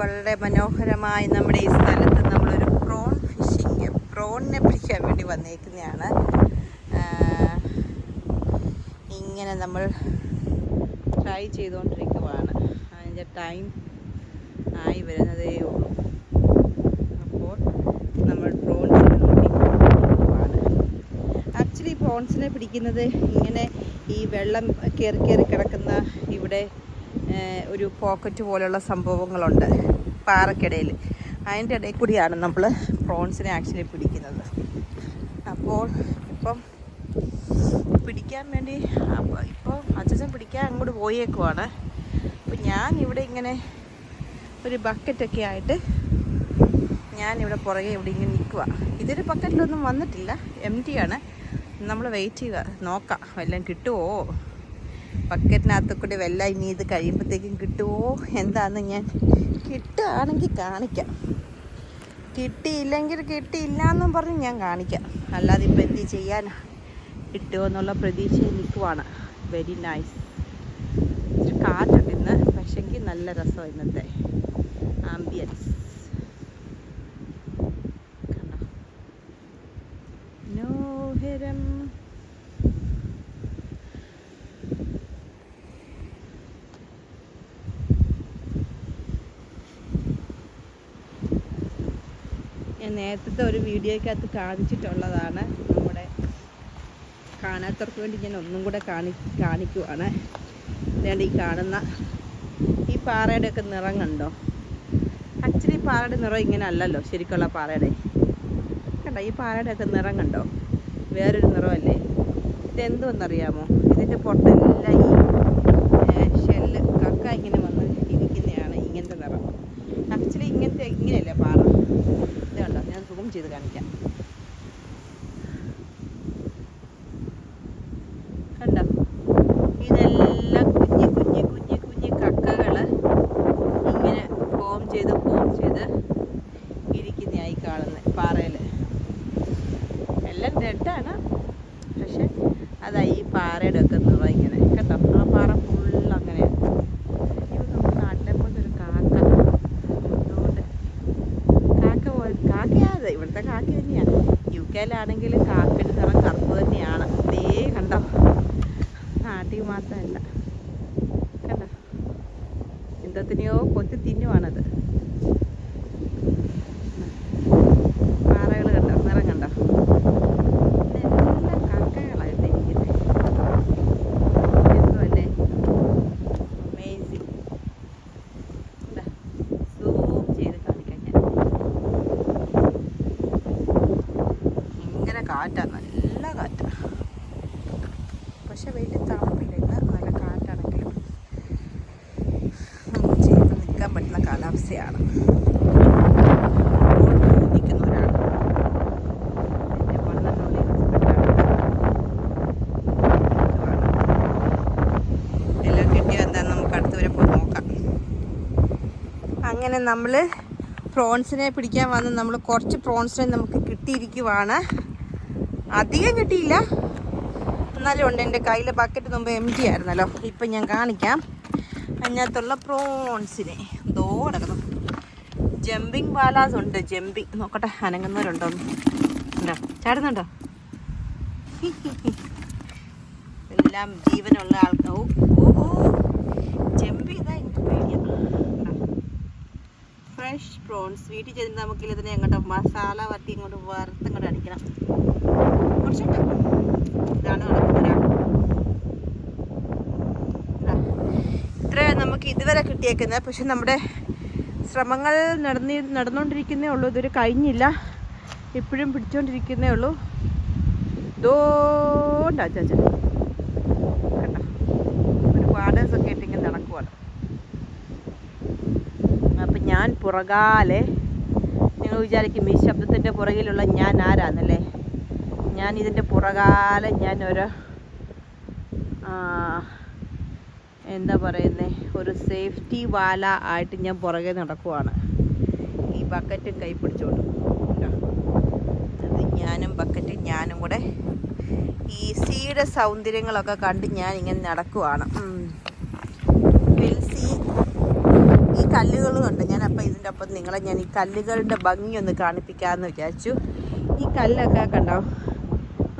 വളരെ മനോഹരമായി നമ്മുടെ ഈ സ്ഥലത്ത് നമ്മളൊരു പ്രോൺ ഫിഷിങ് പ്രോണിനെ പിടിക്കാൻ വേണ്ടി വന്നേക്കുന്നതാണ് ഇങ്ങനെ നമ്മൾ ട്രൈ ചെയ്തുകൊണ്ടിരിക്കുവാണ് അതിന്റെ ടൈം ആയി വരുന്നതേ ഉള്ളൂ. അപ്പോൾ നമ്മൾ പ്രോൺസിനെ നോക്കിക്കൊണ്ടിരിക്കുവാണ് ആക്ച്വലി പ്രോൺസിനെ പിടിക്കുന്നത് ഇങ്ങനെ ഈ വെള്ളം കയറി കയറി കിടക്കുന്ന ഇവിടെ ഒരു പോക്കറ്റ് പോലെയുള്ള സംഭവങ്ങളുണ്ട് പാറക്കിടയിൽ. അതിന്റെ ഇടയിൽ കൂടിയാണ് നമ്മൾ പ്രോൺസിനെ ആക്ച്വലി പിടിക്കുന്നത്. അപ്പോൾ ഇപ്പം പിടിക്കാൻ വേണ്ടി ഇപ്പോൾ അച്ഛൻ പിടിക്കാൻ അങ്ങോട്ട് പോയേക്കുവാണ്. അപ്പോൾ ഞാൻ ഇവിടെ ഇങ്ങനെ ഒരു ബക്കറ്റൊക്കെ ആയിട്ട് ഞാനിവിടെ പുറകെ ഇവിടെ ഇങ്ങനെ നിൽക്കുക ഇതൊരു ബക്കറ്റിലൊന്നും വന്നിട്ടില്ല. എം ടി ആണ്. നമ്മൾ വെയിറ്റ് ചെയ്യുക. നോക്കാം. വല്ലതും കിട്ടുമോ ബക്കറ്റിനകത്ത് കൂടി വെള്ളം ഇനി ഇത് കഴിയുമ്പോഴത്തേക്കും കിട്ടുമോ എന്താണെന്ന് ഞാൻ കിട്ടുകയാണെങ്കിൽ കാണിക്കാം. കിട്ടിയില്ലെങ്കിൽ കിട്ടിയില്ല എന്നും പറഞ്ഞ് ഞാൻ കാണിക്കാം. അല്ലാതെ ഇപ്പം എന്ത് ചെയ്യാനാ? കിട്ടുമോ എന്നുള്ള പ്രതീക്ഷയിൽ നിൽക്കുവാണ്. വെരി നൈസ് ഇച്ചിരി കാറ്റുണ്ട് ഇന്ന് പക്ഷെങ്കിൽ നല്ല രസം ഇന്നത്തെ ആംബിയൻസ് കണ്ടോ മനോഹരം ഞാൻ നേരത്തെ ഒരു വീഡിയോയ്ക്കകത്ത് കാണിച്ചിട്ടുള്ളതാണ് നമ്മുടെ കാണാത്തവർക്ക് വേണ്ടി ഞാൻ ഒന്നും കൂടെ കാണി കാണിക്കുവാണ്. ഈ കാണുന്ന ഈ പാറയുടെ ഒക്കെ നിറം കണ്ടോ? ആക്ച്വലി പാറയുടെ നിറം ഇങ്ങനെ അല്ലല്ലോ ശരിക്കുള്ള പാറയുടെ. കണ്ടോ ഈ പാറയുടെ ഒക്കെ നിറം കണ്ടോ? വേറൊരു നിറമല്ലേ? ഇതെന്തുവെന്നറിയാമോ? ഇതിന്റെ പൊട്ടെല്ലാം ഈ ഷെല്ല് കക്ക ഇങ്ങനെ വന്ന് ഇരിക്കുന്നതാണ് ഇങ്ങനത്തെ നിറം. ആക്ച്വലി ഇങ്ങനത്തെ ഇങ്ങനെയല്ലേ പാറ ഇത് കണ്ടോ ഞാൻ സുഖം ചെയ്ത് കാണിക്കാം കണ്ടോ ഇതെല്ലാം കുഞ്ഞി കുഞ്ഞി കുഞ്ഞി കുഞ്ഞി കക്കകൾ ഇങ്ങനെ ഫോം ചെയ്ത് ഫോം ചെയ്ത് ഇരിക്കുന്നതായി കാണുന്നത് പാറയിൽ എല്ലാം ഡെഡാണ് പക്ഷെ അതാ ഈ പാറയുടെ ഒക്കെ നിറം ഇങ്ങനെ കേട്ടോ ആ പാറ ഫുൾ അങ്ങനെയാണ് അയ്യോ നമ്മുടെ നാട്ടിലെ പോലത്തെ ഒരു കാക്ക അതുകൊണ്ട് കാക്ക പോലെ കാക്കയാതെ ഇവിടുത്തെ കാക്ക തന്നെയാണ് യു കെയിലാണെങ്കിൽ കാക്കയുടെ നിറം കറുപ്പ് തന്നെയാണ്. ദേ കണ്ടോ? നാട്ടിൽ മാത്രമല്ല. കണ്ടോ? എന്തത്തിനെയോ കൊത്തി തിന്നുവാണത് പാറകൾ കണ്ടോ നിറം കണ്ടോ ഇതെല്ലാം കാക്കകളായിട്ട് ഇരിക്കുന്നത് എന്തുമല്ലേ അമേസിങ് സൂം ചെയ്ത് കാണിക്കാം ഞാൻ ഭയങ്കര കാറ്റാ നല്ല കാറ്റാ. പക്ഷെ വലിയ തണുപ്പില്ല ഇന്ന് നല്ല കാറ്റാണെങ്കിലും നമുക്ക് ചെയ്ത് നിൽക്കാൻ പറ്റുന്ന കാലാവസ്ഥയാണ്. അങ്ങനെ നമ്മൾ പ്രോൺസിനെ പിടിക്കാൻ വന്ന് നമ്മൾ കുറച്ച് പ്രോൺസിനെ നമുക്ക് കിട്ടിയിരിക്കുവാണ്. അധികം കിട്ടിയില്ല. എന്നാലും ഉണ്ട് എന്റെ കയ്യിൽ ബക്കറ്റ് മുമ്പ് എം ടി ആയിരുന്നല്ലോ. ഇപ്പം ഞാൻ കാണിക്കാം. അതിനകത്തുള്ള പ്രോൺസിനെ ദോ കിടക്കുന്നു. ജമ്പിങ് ബാലാസ് ഉണ്ട് ജമ്പിങ് നോക്കട്ടെ അനങ്ങുന്നവരുണ്ടോ. ഉണ്ടോ? ചാടുന്നുണ്ടോ? എല്ലാം ജീവനുള്ള ആൾക്കാർ ഓ ഫ്രഷ് പ്രോൺസ് വീട്ടിൽ ചെന്ന് നമുക്കില്ല ഇതിനെ അങ്ങോട്ട് മസാല വട്ടി ഇങ്ങോട്ട് വറുത്തങ്ങോട്ട് അടിക്കണം. കുറച്ചുണ്ട് നമുക്ക് ഇതുവരെ കിട്ടിയേക്കുന്നത്. പക്ഷെ നമ്മുടെ ശ്രമങ്ങൾ നടന്നി നടന്നുകൊണ്ടിരിക്കുന്നേ ഉള്ളൂ. ഇതൊരു കഴിഞ്ഞില്ല. ഇപ്പോഴും പിടിച്ചോണ്ടിരിക്കുന്നേ ഉള്ളൂ. ഇതോണ്ടാ ചാച്ച കണ്ടോ? ഒരു വാടേഴ്സൊക്കെ ആയിട്ട് നടക്കുവാണ്. അപ്പം ഞാൻ പുറകാലെ നിങ്ങൾ വിചാരിക്കും ഈ ശബ്ദത്തിന്റെ പുറകിലുള്ള ഞാൻ ആരാന്നല്ലേ? ഞാൻ ഇതിന്റെ പുറകാലെ ആ, എന്താ പറയുന്നേ ഒരു സേഫ്റ്റി വാല ആയിട്ട് ഞാൻ പുറകെ നടക്കുവാണ്. ഈ ബക്കറ്റ് കൈ പിടിച്ചോണ്ട്. അത് ഞാനും ബക്കറ്റും ഞാനും കൂടെ ഈ സീയുടെ സൗന്ദര്യങ്ങളൊക്കെ കണ്ട് ഞാൻ ഇങ്ങനെ നടക്കുവാണ്. We'll ഈ കല്ലുകളും ഉണ്ട്. ഞാൻ അപ്പം ഇതിന്റെ ഒപ്പം നിങ്ങളെ ഞാൻ ഈ കല്ലുകളുടെ ഭംഗി ഒന്ന് കാണിപ്പിക്കാമെന്ന് വിചാരിച്ചു. ഈ കല്ലൊക്കെ കണ്ടോ?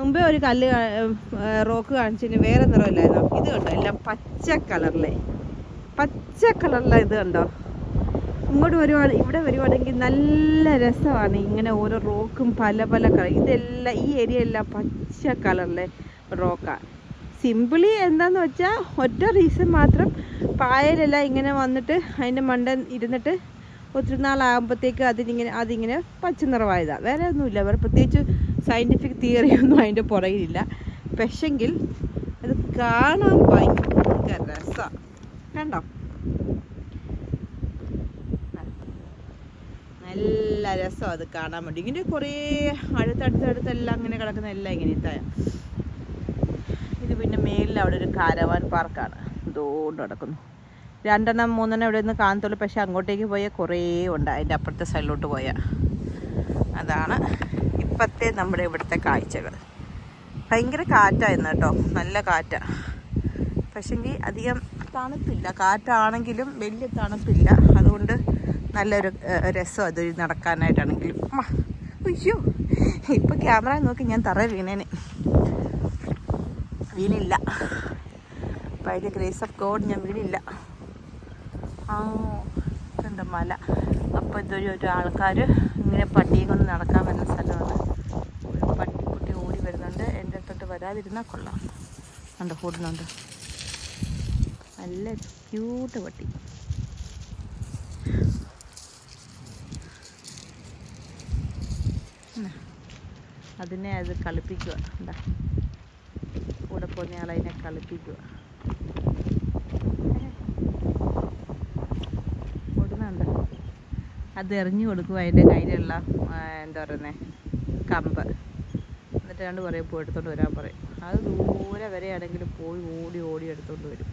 മുമ്പേ ഒരു കല്ല് റോക്ക് കാണിച്ചതിന് വേറെ നിറമില്ലായിരുന്നോ. ഇത് കണ്ടോ? എല്ലാം പച്ച കളറിലെ. പച്ച കളറിലെ ഇത് കണ്ടോ? ഇങ്ങോട്ട് വരുവാണ് ഇവിടെ വരുവാണെങ്കിൽ നല്ല രസമാണ് ഇങ്ങനെ ഓരോ റോക്കും പല പല കളർ ഇതെല്ലാം ഈ ഏരിയ എല്ലാം പച്ച കളറിലെ റോക്കാണ് സിമ്പിളി എന്താന്ന് വെച്ചാൽ ഒറ്റ റീസൺ മാത്രം പായലെല്ലാം ഇങ്ങനെ വന്നിട്ട് അതിന്റെ മണ്ട ഇരുന്നിട്ട് ഒത്തിരി നാളാകുമ്പോഴത്തേക്ക് അതിനിങ്ങനെ അതിങ്ങനെ പച്ച നിറമായതാണ് വേറെ ഒന്നുമില്ല. വേറെ പ്രത്യേകിച്ച് സയന്റിഫിക് തിയറിയൊന്നും അതിന്റെ പുറകിലില്ല. പക്ഷെങ്കിൽ അത് കാണാൻ ഭയങ്കര രസമാണ് കണ്ടോ? നല്ല രസം അത് കാണാൻ വേണ്ടി. ഇങ്ങനെ കുറേ അടുത്തടുത്തടുത്തെല്ലാം അങ്ങനെ കിടക്കുന്ന എല്ലാം ഇങ്ങനത്തെ ഇത്. പിന്നെ മേലിൽ അവിടെ ഒരു കാരവാൻ പാർക്കാണ്. ഇതുകൊണ്ട് കിടക്കുന്നു രണ്ടെണ്ണം മൂന്നെണ്ണം ഇവിടെ നിന്ന് കാണത്തുള്ളൂ. പക്ഷെ അങ്ങോട്ടേക്ക് പോയാൽ കുറേ ഉണ്ട്. അതിന്റെ അപ്പുറത്തെ സൈഡിലോട്ട് പോയാൽ. അതാണ് ഇപ്പോഴത്തെ നമ്മുടെ ഇവിടുത്തെ കാഴ്ചകൾ. ഭയങ്കര കാറ്റായിരുന്നു കേട്ടോ. നല്ല കാറ്റാണ് പക്ഷെങ്കിൽ അധികം തണുപ്പില്ല. കാറ്റാണെങ്കിലും വലിയ തണുപ്പില്ല. അതുകൊണ്ട് നല്ലൊരു രസം അത് നടക്കാനായിട്ടാണെങ്കിലും. അയ്യോ. ഇപ്പോൾ ക്യാമറ നോക്കി ഞാൻ തറ വീണേനെ. വീണില്ല. By the grace of God ഞാൻ വീണില്ല. ആ മല. അപ്പോൾ ഇതൊരു ഒരു ആൾക്കാർ ഇങ്ങനെ പട്ടിയെ കൊണ്ട് നടക്കാൻ വരുന്ന സ്ഥലമാണ് ഒരു പട്ടിക്കുട്ടി ഓടി വരുന്നുണ്ട് എന്റെ അടുത്തോട്ട് വരാതിരുന്നാൽ കൊള്ളാം. ഉണ്ട് കൂടുന്നുണ്ട്. നല്ല ക്യൂട്ട് പട്ടി. അതിനെ അത് കളിപ്പിക്കുക എന്താ കൂടെ പോകുന്നയാൾ അതിനെ കളിപ്പിക്കുക കൊടുന്നുണ്ട് അത് എറിഞ്ഞു കൊടുക്കുക അതിന്റെ കയ്യിലുള്ള എന്താ പറയുന്നത് കമ്പ്. എന്നിട്ട് കണ്ട് പറയും പോയി എടുത്തോണ്ട് വരാൻ പറയും. അത് ദൂരെ വരെയാണെങ്കിലും പോയി ഓടി ഓടി എടുത്തോണ്ട് വരും.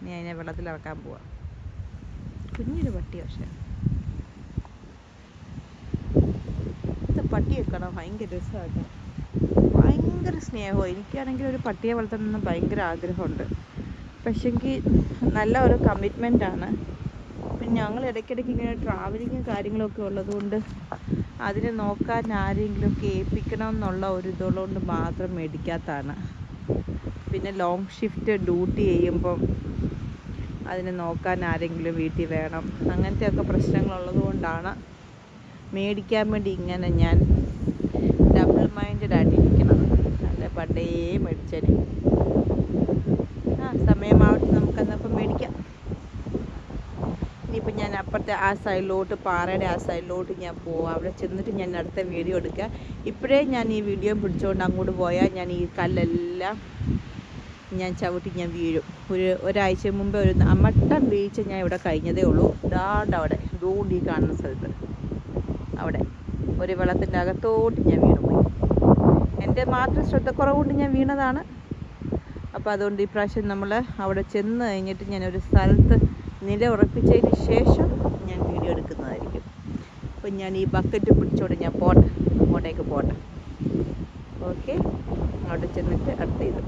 ഇനി അതിനെ വെള്ളത്തിൽ ഇറക്കാൻ പോവാം. കുഞ്ഞൊരു പട്ടി പക്ഷേ. ഇത് പട്ടിയെ കാണാൻ ഭയങ്കര രസമായിട്ട് ഭയങ്കര സ്നേഹമാണ് എനിക്കാണെങ്കിൽ ഒരു പട്ടിയെ വളർത്തണമെന്ന് ഭയങ്കര ആഗ്രഹമുണ്ട്. പക്ഷെങ്കിൽ നല്ല ഒരു കമ്മിറ്റ്മെന്റ് ആണ്. ഞങ്ങൾ ഇടയ്ക്കിടയ്ക്ക് ഇങ്ങനെ ട്രാവലിങ്ങും കാര്യങ്ങളൊക്കെ ഉള്ളതുകൊണ്ട് അതിനെ നോക്കാൻ ആരെങ്കിലുമൊക്കെ ഏൽപ്പിക്കണം എന്നുള്ള ഒരു ഇതുള്ളതുകൊണ്ട് മാത്രം മേടിക്കാത്തതാണ്. പിന്നെ ലോങ് ഷിഫ്റ്റ് ഡ്യൂട്ടി ചെയ്യുമ്പം അതിനെ നോക്കാൻ ആരെങ്കിലും വീട്ടിൽ വേണം. അങ്ങനത്തെയൊക്കെ പ്രശ്നങ്ങളുള്ളത് കൊണ്ടാണ് മേടിക്കാൻ വേണ്ടി ഇങ്ങനെ ഞാൻ ഡബിൾ മൈൻഡഡ് ആയിട്ടിരിക്കുന്നത് അല്ല? പണ്ടേ മേടിച്ചേനെ. ആ സമയമാവട്ടെ. നമുക്കന്നപ്പം മേടിക്കാം. ഇനിയിപ്പോൾ ഞാൻ അപ്പുറത്തെ ആ സൈഡിലോട്ട് പാറയുടെ ആ സൈഡിലോട്ട് ഞാൻ പോവാം. അവിടെ ചെന്നിട്ട് ഞാൻ അടുത്ത വീഡിയോ എടുക്കുക ഇപ്പോഴേ ഞാൻ ഈ വീഡിയോ പിടിച്ചുകൊണ്ട് അങ്ങോട്ട് പോയാൽ ഞാൻ ഈ കല്ലെല്ലാം ഞാൻ ചവിട്ടി ഞാൻ വീഴും. ഒരു ഒരാഴ്ച മുമ്പേ ഒരു മട്ടം വീഴ്ച ഞാൻ ഇവിടെ കഴിഞ്ഞതേ ഉള്ളൂ. ദാണ്ട് അവിടെ ഈ കാണുന്ന സ്ഥലത്ത്. അവിടെ. ഒരു വെള്ളത്തിന്റെ അകത്തോട്ട് ഞാൻ വീണു പോയി. എന്റെ മാത്രം ശ്രദ്ധക്കുറവുകൊണ്ട് ഞാൻ വീണതാണ്. അപ്പോൾ അതുകൊണ്ട് ഈ പ്രാവശ്യം നമ്മൾ അവിടെ ചെന്ന് കഴിഞ്ഞിട്ട് ഞാൻ ഒരു സ്ഥലത്ത് നില ഉറപ്പിച്ചതിന് ശേഷം ഞാൻ വീഡിയോ എടുക്കുന്നതായിരിക്കും. അപ്പം ഞാൻ ഈ ബക്കറ്റ് പിടിച്ചോടെ ഞാൻ പോട്ടെ. അങ്ങോട്ടേക്ക് പോട്ടെ. ഓക്കെ അങ്ങോട്ട് ചെന്നിട്ട് അടുത്ത ഇത്.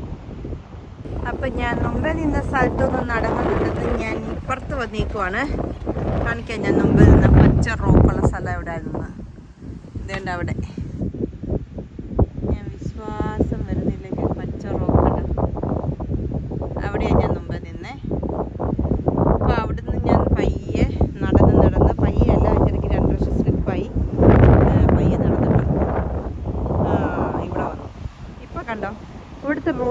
അപ്പം ഞാൻ മുമ്പേ നിന്ന സ്ഥലത്തൊന്നും വിട്ടത് ഞാൻ ഇപ്പുറത്ത് വന്നേക്കുവാണ്. കാണിക്കാൻ ഞാൻ മുമ്പ് നിന്ന പച്ച റോക്കുള്ള സ്ഥലം എവിടെ ആയിരുന്നു അവിടെ ഞാൻ വിശ്വാസം വരുന്നില്ലെങ്കിൽ പച്ച റോക്കുണ്ട് അവിടെയാണ് ഞാൻ മുമ്പ് നിന്നേ അപ്പോൾ അവിടുന്ന് ഞാൻ പയ്യെ നടന്ന് നടന്ന് പയ്യെ അല്ല എനിക്ക് രണ്ട് വർഷം സ്ലിപ്പായി പയ്യെ നടന്നിട്ട് ആ ഇവിടെ വന്നു ഇപ്പോൾ കണ്ടോ ഇവിടുത്തെ റോ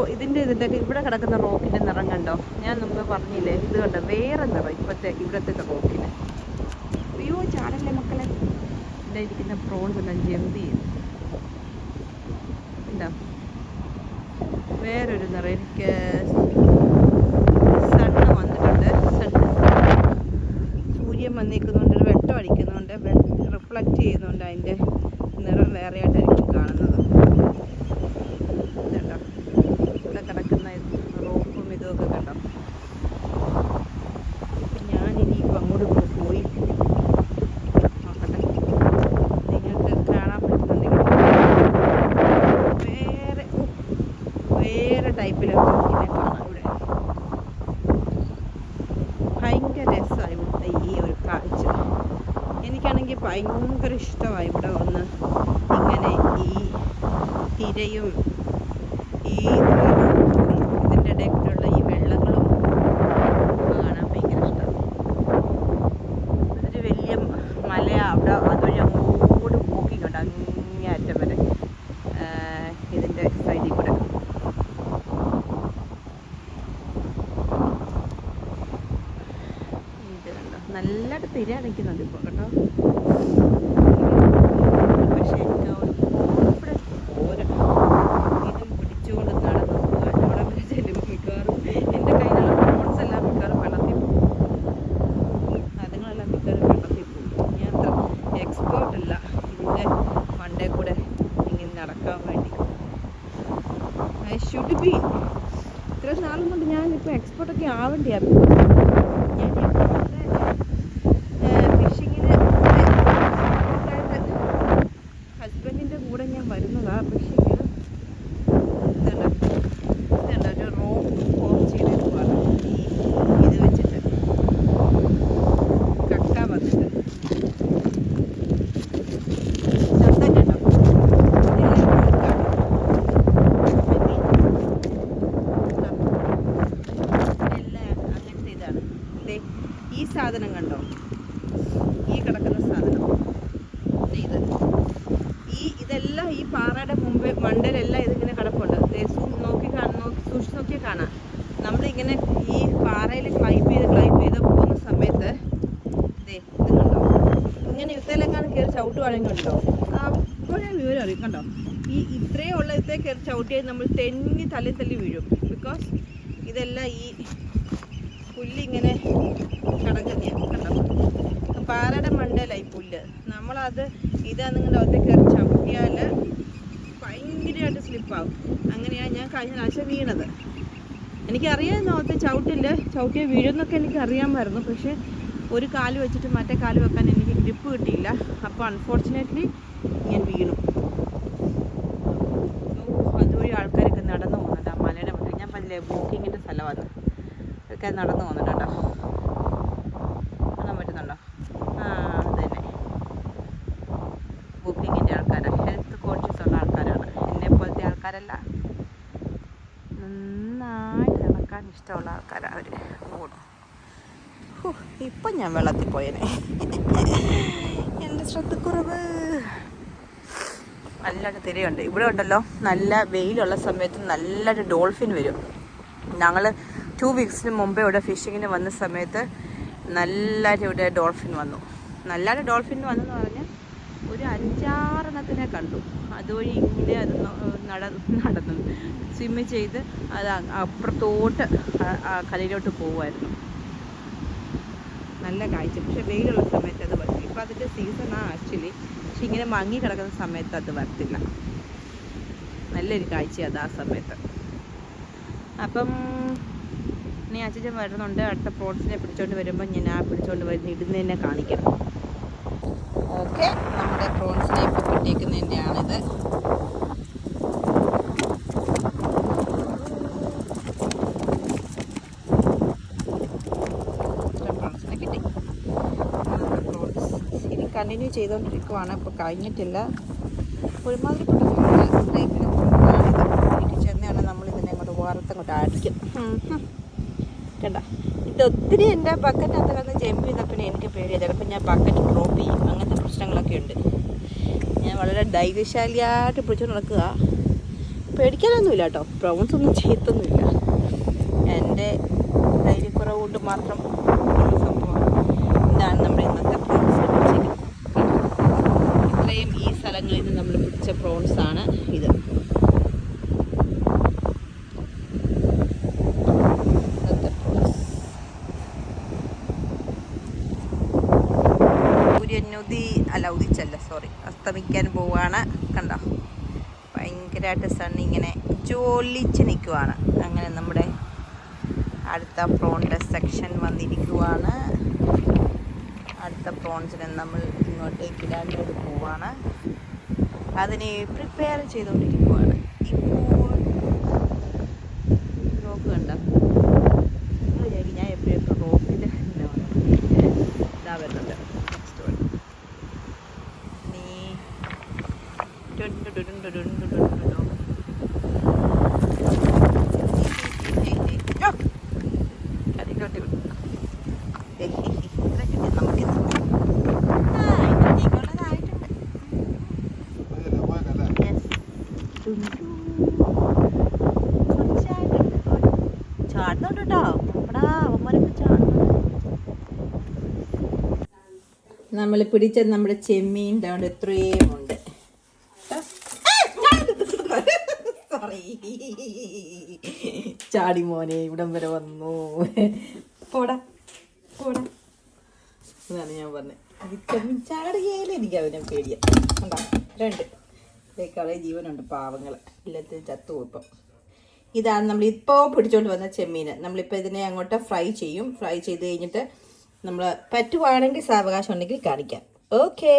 ഇതിന്റെ ഇവിടെ കിടക്കുന്ന റോക്കിന്റെ നിറം കണ്ടോ? ഞാൻ മുമ്പ് പറഞ്ഞില്ലേ ഇത് കണ്ടോ? വേറെ നിറം ഇപ്പോഴത്തെ ഇവിടുത്തെ റോക്കിന്. അയ്യോ ചാടല്ലേ മക്കളെ? ഇവിടെ ഇരിക്കുന്ന പ്രോൺസ് എല്ലാം ജന്തി ഉണ്ടോ വേറൊരു നിറം. എനിക്ക് സണ്ണ് വന്നിട്ടുണ്ട്. സണ്ണ് സൂര്യൻ വന്നിരിക്കുന്നതുകൊണ്ട് വെട്ടം അടിക്കുന്നുണ്ട് റിഫ്ലക്റ്റ് ചെയ്യുന്നുണ്ട് അതിന്റെ നിറം വേറെയായിട്ടായിരിക്കും കാണുന്നത് ഇതുണ്ടോ ഇവിടെ കിടക്കുന്ന ഇത് റോപ്പും ഇതുമൊക്കെ കണ്ടോ അപ്പം ഞാൻ ഇനിയിപ്പോൾ അങ്ങോട്ട് പോ- പോയി നോക്കട്ടെ നിങ്ങൾക്ക് കാണാൻ പറ്റുന്നുണ്ടെങ്കിൽ വേറെ വേറെ ടൈപ്പിലൊക്കെ ഇതിനെ കാണാം ഇവിടെ ഭയങ്കര ഭയങ്കര രസമായി ഇവിടുത്തെ ഈ ഒരു കാഴ്ച എനിക്കാണെങ്കിൽ ഭയങ്കര ഇഷ്ടമായി ഇവിടെ വന്ന് ഇങ്ങനെ ഈ തിരയും ഈ ഇതിന്റെ ഇടയ്ക്കുള്ള ഈ വെള്ളങ്ങളും കാണാൻ ഭയങ്കര ഇഷ്ടമാണ് ഇതൊരു വലിയ മലയാ അവിടെ അതുവഴി അങ്ങോട്ട് പോക്കിങ്ങുണ്ട് അങ്ങേ അറ്റം വരെ ആഹ് ഇതിന്റെ സൈഡിൽ കൂടെ ഇത് കണ്ടോ നല്ലതായിട്ട് തിര അടയ്ക്കുന്നുണ്ട് ഇപ്പോൾ കേട്ടോ പക്ഷേ എനിക്ക് ആ ഒരു കോൺഫിഡൻസ് പോരാ ഇതും പിടിച്ചുകൊണ്ട് നടന്നു പോകാൻ അവിടെ വരെ ചെല്ലുമ്പോൾ മിക്കവാറും എന്റെ കയ്യിലുള്ള ഫോൺസ് എല്ലാം മിക്കവാറും വെള്ളത്തിൽ പോകും അതുങ്ങളെല്ലാം മിക്കവാറും വെള്ളത്തിൽ പോകും ഞാൻ അത്ര എക്സ്പേർട്ട് അല്ല ഇതിന്റെ മണ്ടേ കൂടെ ഇങ്ങനെ നടക്കാൻ വേണ്ടി ഐ ഷുഡ് ബി ഇത്ര നാളും കൊണ്ട് ഞാനിപ്പോൾ എക്സ്പേർട്ടൊക്കെ ആവേണ്ടിയാണ് ഞാൻ ഫിഷിങ്ങിന് ഹസ്ബൻഡിന്റെ കൂടെ ഞാൻ വരുന്നതാ പക്ഷേ ഇതുണ്ട് ഇതുണ്ട് ഒരു റോപ്പ് ഫോം ചെയ്തെടുക്കുവാണ് ഈ ഇത് വെച്ചിട്ട് കക്ക വന്നിട്ട് ശബ്ദം കേട്ടോ ഇതെല്ലാം കക്കാണ്. എല്ലാം അങ്ങനത്തെ ഇതാണ് ദേ, ഈ സാധനം കണ്ടോ ഈ കിടക്കുന്ന സാധനം ദേ ഇത് ഈ ഇതെല്ലാം ഈ പാറയുടെ മുമ്പേ മണ്ടയിലെല്ലാം ഇതിങ്ങനെ കിടപ്പുണ്ട്. നോക്കി നോക്കി സൂക്ഷിച്ച് നോക്കിയാൽ കാണാം. നമ്മളിങ്ങനെ ഈ പാറയിൽ ക്ലൈംബ് ചെയ്ത് ക്ലൈംബ് ചെയ്ത് പോകുന്ന സമയത്ത് ഇത് കണ്ടോ? ഇങ്ങനെ ഇത്തേലെങ്ങാനും കയറി ചവിട്ടുവാണെങ്കിൽ ഉണ്ടോ അപ്പോഴേ വിവരം അറിയും. കണ്ടോ? ഈ ഇത്രയും ഉള്ള ഇത്തേ കയറി ചവിട്ടിയാൽ നമ്മൾ തെന്നി തല്ലി തല്ലി വീഴും. ബിക്കോസ് ഇതെല്ലാം ഈ പുല്ലിങ്ങനെ കിടക്കുന്നതാണ് കണ്ടോ? പാറയുടെ മണ്ടയിലായി പുല്ല്. നമ്മളത് ഇതാ നിങ്ങളുടെ അകത്ത് കയറി ചവിട്ടിയാൽ ഭയങ്കരമായിട്ട് സ്ലിപ്പാവും. അങ്ങനെയാണ് ഞാൻ കഴിഞ്ഞ പ്രാവശ്യം വീണത്. എനിക്കറിയാമായിരുന്നു അവിടുത്തെ ചവിട്ടില്ല? ചവിട്ടിയ വീഴുന്നൊക്കെ എനിക്ക് അറിയാമായിരുന്നു പക്ഷേ ഒരു കാൽ വെച്ചിട്ട് മറ്റേ കാൽ വെക്കാൻ എനിക്ക് ഗ്രിപ്പ് കിട്ടിയില്ല. അപ്പോൾ അൺഫോർച്ചുനേറ്റ്ലി ഞാൻ വീണു. അതുവഴി ആൾക്കാരൊക്കെ നടന്നു പോകുന്നുണ്ട്. ആ മലയുടെ മുന്നിൽ ഞാൻ പറഞ്ഞില്ലേ ബുക്കിങ്ങിന്റെ സ്ഥലമാണ് ഒക്കെ നടന്നു പോകുന്നുണ്ട് കേട്ടോ കാണാൻ പറ്റുന്നുണ്ടോ ആ അത് തന്നെ ബുക്കിങ്ങിന്റെ ആൾക്കാരാണ് ഹെൽത്ത് കോൺഷ്യസ് ഉള്ള ആൾക്കാരാണ്. എന്നെ പോലത്തെ ആൾക്കാരല്ല. നന്നായിട്ട് നടക്കാൻ ഇഷ്ടമുള്ള ആൾക്കാരാണ് അവർ ഓടും ഇപ്പം ഞാൻ വെള്ളത്തിൽ പോയനെ. എന്റെ ശ്രദ്ധക്കുറവ്. നല്ലൊരു തിരയുണ്ട്. ഇവിടെ ഉണ്ടല്ലോ. നല്ല വെയിലുള്ള സമയത്ത് നല്ലൊരു ഡോൾഫിൻ വരും. ഞങ്ങൾ ടു വീക്സിന് മുമ്പേ ഇവിടെ ഫിഷിങ്ങിന് വന്ന സമയത്ത് നല്ലൊരു ഇവിടെ ഡോൾഫിൻ വന്നു. നല്ലൊരു ഡോൾഫിൻ വന്നെന്ന് പറഞ്ഞാൽ ഒരു അഞ്ചാറെണ്ണത്തിനെ കണ്ടു. അതുവഴി ഇങ്ങനെ അത് നട നടന്നു സ്വിമ്മ് ചെയ്ത് അത് അപ്പുറത്തോട്ട് കരയിലോട്ട് പോകുമായിരുന്നു നല്ല കാഴ്ച. പക്ഷെ വെയിലുള്ള സമയത്ത് അത് വരും ഇപ്പം അതിന്റെ സീസണാണ് ആക്ച്വലി പക്ഷെ ഇങ്ങനെ മങ്ങി കിടക്കുന്ന സമയത്ത് അത് വരത്തില്ല. നല്ലൊരു കാഴ്ചയാണ് അത് ആ സമയത്ത്. അപ്പം ഇനി അച്ഛൻ വരുന്നുണ്ട്. അടുത്ത പ്രോൺസിനെ പിടിച്ചോണ്ട് വരുമ്പോൾ ഞാൻ ആ പിടിച്ചോണ്ട് വരുന്ന ഇടുന്നതിനെ കാണിക്കണം ഓക്കെ? നമ്മുടെ പ്രോൺസിനെ നമ്മുടെ കണ്ടിന്യൂ ചെയ്തുകൊണ്ടിരിക്കുവാണ് ഇപ്പോൾ കഴിഞ്ഞിട്ടില്ല. ഒരുമാതിരിപ്പെട്ട ടൈപ്പിന് വീട്ടിൽ ചെന്നാണ് നമ്മൾ ഇതിനെ അങ്ങോട്ട് വാർത്തങ്ങോട്ട് അടിക്കും ഉം, ഉം. കണ്ട. ഇത് ഒത്തിരി എന്റെ ബക്കറ്റിനകത്ത് കിടന്ന് ജമ്പ് ചെയ്തപ്പോൾ എനിക്ക് പേടിയാണ് ചിലപ്പോൾ ഞാൻ ബക്കറ്റ് ഡ്രോപ്പ് ചെയ്യും. അങ്ങനത്തെ പ്രശ്നങ്ങളൊക്കെ ഉണ്ട്. വളരെ ധൈര്യശാലിയായിട്ട് പിടിച്ചു നടക്കുക. പേടിക്കാനൊന്നുമില്ല കേട്ടോ. പ്രൗൺസ് ഒന്നും ചെയ്യത്തൊന്നുമില്ല. എന്റെ ധൈര്യക്കുറവ് കൊണ്ട് മാത്രം സംഭവമാണ് ഇതാണ് നമ്മുടെ ഇന്നത്തെ പ്രോൺസ് ഇത്രയും ഈ സ്ഥലങ്ങളിൽ നിന്ന് നമ്മൾ പിടിച്ച പ്രോൺസ് ആണ് ഇത് ഇന്നത്തെ prawns. സൂര്യനുതി അല്ല ഉദിച്ചല്ല സോറി അസ്തമിക്കാൻ പോവുകയാണ് കണ്ടോ? ഭയങ്കരമായിട്ട് സൺ ഇങ്ങനെ ജോലിച്ച് നിൽക്കുവാണ് അങ്ങനെ നമ്മുടെ അടുത്ത പ്രോണിന്റെ സെക്ഷൻ വന്നിരിക്കുവാണ്. അടുത്ത പ്രോൺസിനെ നമ്മൾ ഇങ്ങോട്ടേക്ക് ഇടാണ്ടോട് പോവാണ്. അതിനെ പ്രിപ്പയർ ചെയ്തുകൊണ്ടിരിക്കുവാണ്. ഇപ്പോൾ റോക്ക് നമ്മൾ പിടിച്ചത് നമ്മുടെ ചെമ്മീൻ ഇതാണ്ട് എത്രയും ചാടി മോനെ ഇവിടം വരെ വന്നു. പോടാ പോടാ. അതാണ് ഞാൻ പറഞ്ഞത് ചാടിയാലും എനിക്ക് അവനെ പേടിയ. രണ്ട്. ഇതേക്കാളെ ജീവനുണ്ട് പാവങ്ങൾ എല്ലാത്തിനും ചത്തുപോയിപ്പം ഇതാണ് നമ്മൾ ഇപ്പോൾ പിടിച്ചോണ്ട് വന്ന ചെമ്മീൻ നമ്മളിപ്പോൾ ഇതിനെ അങ്ങോട്ട് ഫ്രൈ ചെയ്യും. ഫ്രൈ ചെയ്ത് കഴിഞ്ഞിട്ട് നമ്മൾ പറ്റുവാണെങ്കിൽ സാവകാശം ഉണ്ടെങ്കിൽ കാണിക്കാം. ഓക്കേ